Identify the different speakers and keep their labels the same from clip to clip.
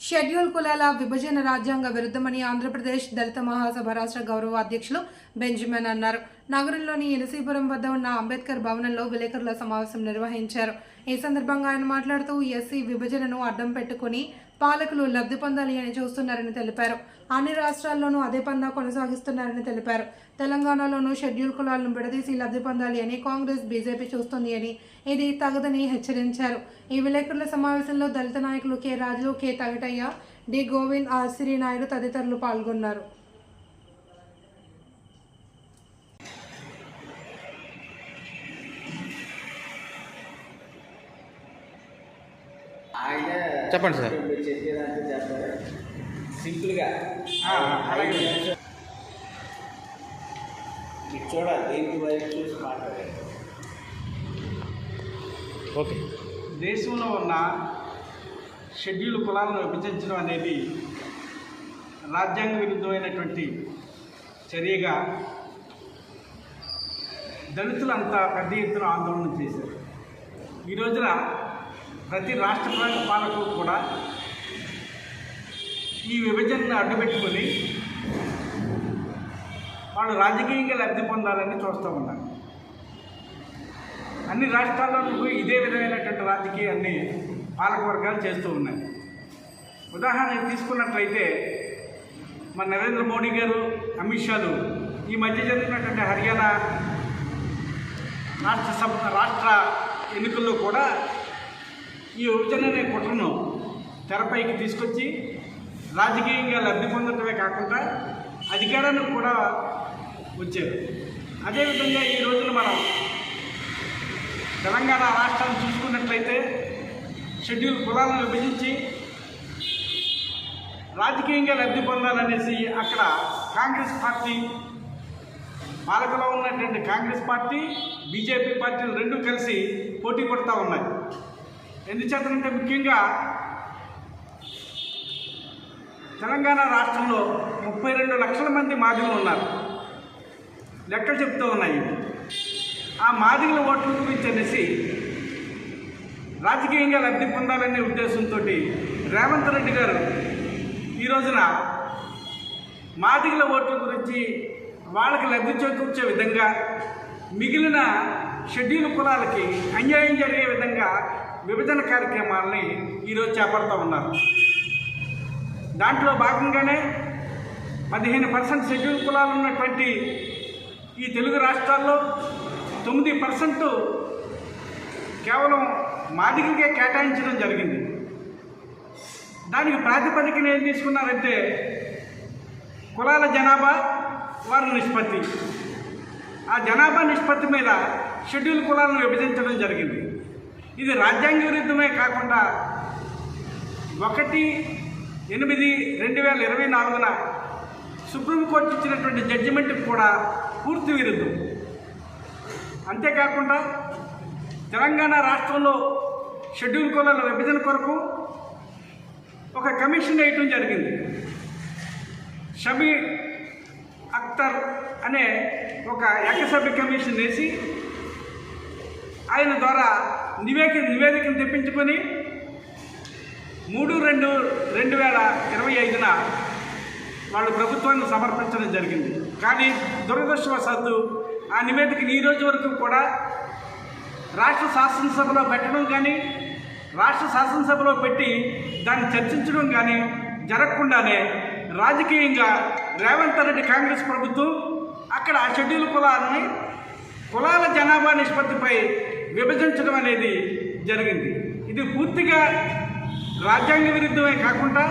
Speaker 1: Schedule కులాల విభజన రాజ్యాంగ విరుద్ధమని ఆంధ్రప్రదేశ్ దళిత మహాసభ రాష్ట్ర గౌరవ అధ్యక్షులు బెంజమిన్ అన్నారు. నగరంలోని ఎలసీపురం వద్ద ఉన్న అంబేద్కర్ భవనంలో విలేకరుల సమావేశం నిర్వహించారు. ఈ సందర్భంగా ఆయన మాట్లాడుతూ ఎస్సీ విభజనను అడ్డం పెట్టుకుని పాలకులు లబ్ధి పొందాలి అని చూస్తున్నారని తెలిపారు. అన్ని రాష్ట్రాల్లోనూ అదే పందా కొనసాగిస్తున్నారని తెలిపారు. తెలంగాణలోనూ షెడ్యూల్ కులాలను విడదీసి లబ్ధి పొందాలి అని కాంగ్రెస్ బీజేపీ చూస్తుంది అని ఇది తగదని హెచ్చరించారు. ఈ విలేకరుల సమావేశంలో దళిత నాయకులు K. Raju K. Thagataiah D. Govind R. Srinaidu తదితరులు పాల్గొన్నారు.
Speaker 2: చెప్పండి సార్.
Speaker 3: మీరు చెప్పేదాంట్లో చెప్పారు సింపుల్గా చూడాలి దేనికి వైపు చూసి మాట్లాడాలి
Speaker 2: ఓకే.
Speaker 4: దేశంలో ఉన్న షెడ్యూల్ కులాలను విభజించడం అనేది రాజ్యాంగ విరుద్ధమైనటువంటి చర్యగా దళితులంతా పెద్ద ఎత్తున ఆందోళన చేశారు. ఈ రోజున ప్రతి రాష్ట్ర పాలకులు కూడా ఈ విభజనను అడ్డుపెట్టుకొని వాళ్ళు రాజకీయంగా లబ్ధి పొందాలని చూస్తూ ఉన్నారు. అన్ని రాష్ట్రాల్లో ఇదే విధమైనటువంటి రాజకీయాన్ని పాలకవర్గాలు చేస్తూ ఉన్నాయి. ఉదాహరణ తీసుకున్నట్లయితే మన నరేంద్ర మోడీ గారు అమిత్ షాలు ఈ మధ్య జరిగినటువంటి హర్యానా రాష్ట్ర సభ రాష్ట్ర ఎన్నికల్లో కూడా ఈ విభజన అనే కుట్రను తెరపైకి తీసుకొచ్చి రాజకీయంగా లబ్ధి పొందటమే కాకుండా అధికారానికి కూడా వచ్చారు. అదేవిధంగా ఈ రోజున మనం తెలంగాణ రాష్ట్రాన్ని చూసుకున్నట్లయితే షెడ్యూల్ కులాలను విభజించి రాజకీయంగా లబ్ధి పొందాలనేసి అక్కడ కాంగ్రెస్ పార్టీ పాలకలో ఉన్నటువంటి కాంగ్రెస్ పార్టీ బీజేపీ పార్టీలు రెండు కలిసి పోటీ పడుతూ ఉన్నాయి. ఎందుచేతనంటే ముఖ్యంగా తెలంగాణ రాష్ట్రంలో ముప్పై రెండు లక్షల మంది మాదిగలు ఉన్నారు. లెక్కలు చెప్తూ ఉన్నాయి. ఆ మాదిగల ఓట్ల గురించి అనేసి రాజకీయంగా లబ్ధి పొందాలనే ఉద్దేశంతో రేవంత్ రెడ్డి గారు ఈ రోజున మాదిగల ఓట్ల గురించి వాళ్ళకి లబ్ధి చేకూర్చే విధంగా మిగిలిన షెడ్యూల్ కులాలకి అన్యాయం జరిగే విధంగా విభజన కార్యక్రమాలని ఈరోజు చేపడుతూ ఉన్నారు. దాంట్లో భాగంగానే పదిహేను పర్సెంట్ షెడ్యూల్ కులాలు ఉన్నటువంటి ఈ తెలుగు రాష్ట్రాల్లో తొమ్మిది పర్సెంట్ కేవలం మాదిగలకే కేటాయించడం జరిగింది. దానికి ప్రాతిపదికన ఏం తీసుకున్నారంటే కులాల జనాభా వారి నిష్పత్తి. ఆ జనాభా నిష్పత్తి మీద షెడ్యూల్ కులాలను విభజించడం జరిగింది. ఇది రాజ్యాంగ విరుద్ధమే కాకుండా ఒకటి ఎనిమిది రెండు వేల ఇరవై నాలుగున సుప్రీంకోర్టు ఇచ్చినటువంటి జడ్జిమెంట్కి కూడా పూర్తి విరుద్ధం. అంతేకాకుండా తెలంగాణ రాష్ట్రంలో షెడ్యూల్ కులాల విభజన కొరకు ఒక కమిషన్ వేయటం జరిగింది. షబీ అఖ్తర్ అనే ఒక ఏకసభ్య కమిషన్ వేసి ఆయన ద్వారా నివేక నివేదికను తెప్పించుకొని మూడు రెండు రెండు వేల ఇరవై ఐదున వాళ్ళు ప్రభుత్వాన్ని సమర్పించడం జరిగింది. కానీ దురదృష్టవశాత్తు ఆ నివేదికను ఈ రోజు వరకు కూడా రాష్ట్ర శాసనసభలో పెట్టడం కానీ రాష్ట్ర శాసనసభలో పెట్టి దాన్ని చర్చించడం కానీ జరగకుండానే రాజకీయంగా రేవంత్ రెడ్డి కాంగ్రెస్ ప్రభుత్వం అక్కడ ఆ షెడ్యూల్ కులాలని కులాల జనాభా నిష్పత్తిపై విభజించడం అనేది జరిగింది. ఇది పూర్తిగా రాజ్యాంగ విరుద్ధమే కాకుండా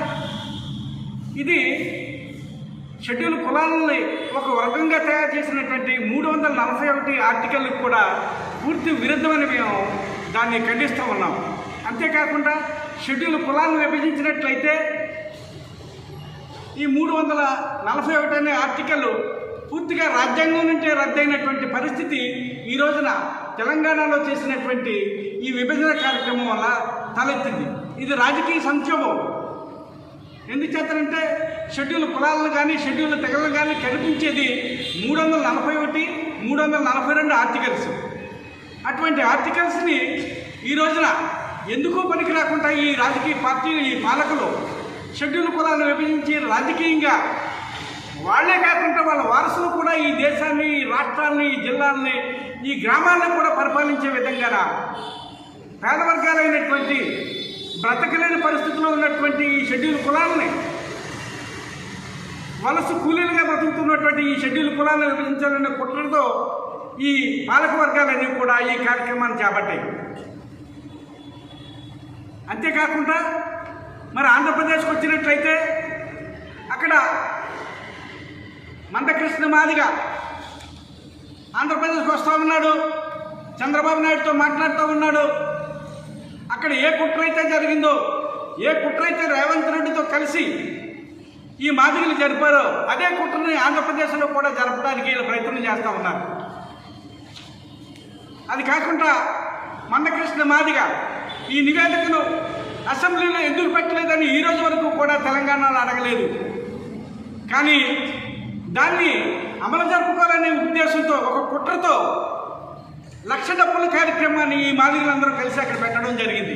Speaker 4: ఇది షెడ్యూల్ కులాలని ఒక వర్గంగా తయారు చేసినటువంటి మూడు వందల నలభై ఒకటి ఆర్టికల్కి కూడా పూర్తి విరుద్ధమని మేము దాన్ని ఖండిస్తూ ఉన్నాం. అంతేకాకుండా షెడ్యూల్ కులాలను విభజించినట్లయితే ఈ మూడు వందల నలభై ఒకటి అనే ఆర్టికల్ పూర్తిగా రాజ్యాంగం నుంచే రద్దయినటువంటి పరిస్థితి ఈ రోజున తెలంగాణలో చేసినటువంటి ఈ విభజన కార్యక్రమం వల్ల తలెత్తింది. ఇది రాజకీయ సంక్షోభం. ఎందుచేతనంటే షెడ్యూల్ కులాలను కానీ షెడ్యూల్ తెగలను కానీ కనిపించేది మూడు వందల నలభై ఒకటి మూడు వందల నలభై రెండు ఆర్టికల్స్. అటువంటి ఆర్టికల్స్ని ఈ రోజున ఎందుకు పనికి రాకుండా ఈ రాజకీయ పార్టీ ఈ పాలకులు షెడ్యూల్ కులాలను విభజించి రాజకీయంగా వాళ్ళే కాకుండా వాళ్ళ వారసులు కూడా ఈ దేశాన్ని ఈ రాష్ట్రాన్ని ఈ జిల్లాల్ని ఈ గ్రామాలను కూడా పరిపాలించే విధంగా పేద వర్గాలైనటువంటి బ్రతకలేని పరిస్థితిలో ఉన్నటువంటి ఈ షెడ్యూల్ కులాలని వలస కూలీలుగా బ్రతుకుతున్నటువంటి ఈ షెడ్యూల్ కులాలను విభజించాలనే కుట్రతో ఈ పాలక వర్గాలన్నీ కూడా ఈ కార్యక్రమాన్ని చేపట్టాయి. అంతేకాకుండా మరి ఆంధ్రప్రదేశ్కి వచ్చినట్లయితే అక్కడ మందకృష్ణ మాదిగా. ఆంధ్రప్రదేశ్కి వస్తూ ఉన్నాడు. చంద్రబాబు నాయుడుతో మాట్లాడుతూ ఉన్నాడు. అక్కడ ఏ కుట్ర అయితే జరిగిందో ఏ కుట్ర అయితే రేవంత్ రెడ్డితో కలిసి ఈ మాదిగలు జరిపారో అదే కుట్రని ఆంధ్రప్రదేశ్లో కూడా జరపడానికి వీళ్ళు ప్రయత్నం చేస్తూ ఉన్నారు. అది కాకుండా మందకృష్ణ మాదిగ ఈ నివేదికను అసెంబ్లీలో ఎందుకు పెట్టలేదని ఈ రోజు వరకు కూడా తెలంగాణలో అడగలేదు. కానీ దాన్ని అమలు జరుపుకోవాలనే ఉద్దేశంతో ఒక కుట్రతో లక్ష డబ్బుల కార్యక్రమాన్ని ఈ మాదిగలందరూ కలిసి అక్కడ పెట్టడం జరిగింది.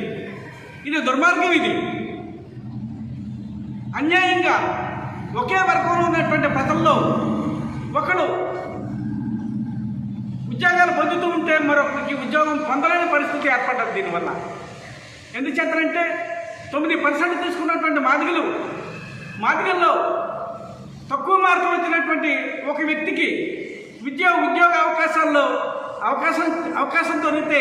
Speaker 4: ఇది దుర్మార్గం ఇది. అన్యాయంగా ఒకే వర్గంలో ఉన్నటువంటి ప్రజల్లో ఒకడు ఉద్యోగాలు పొందుతూ ఉంటే మరొకరికి ఉద్యోగం పొందలేని పరిస్థితి ఏర్పడ్డది దీనివల్ల. ఎందుచేతనంటే తొమ్మిది పర్సెంట్ తీసుకున్నటువంటి మాదిగలు మాదిగల్లో తక్కువ మార్కులు వచ్చినటువంటి ఒక వ్యక్తికి విద్య ఉద్యోగ అవకాశాల్లో అవకాశం అవకాశం దొరికితే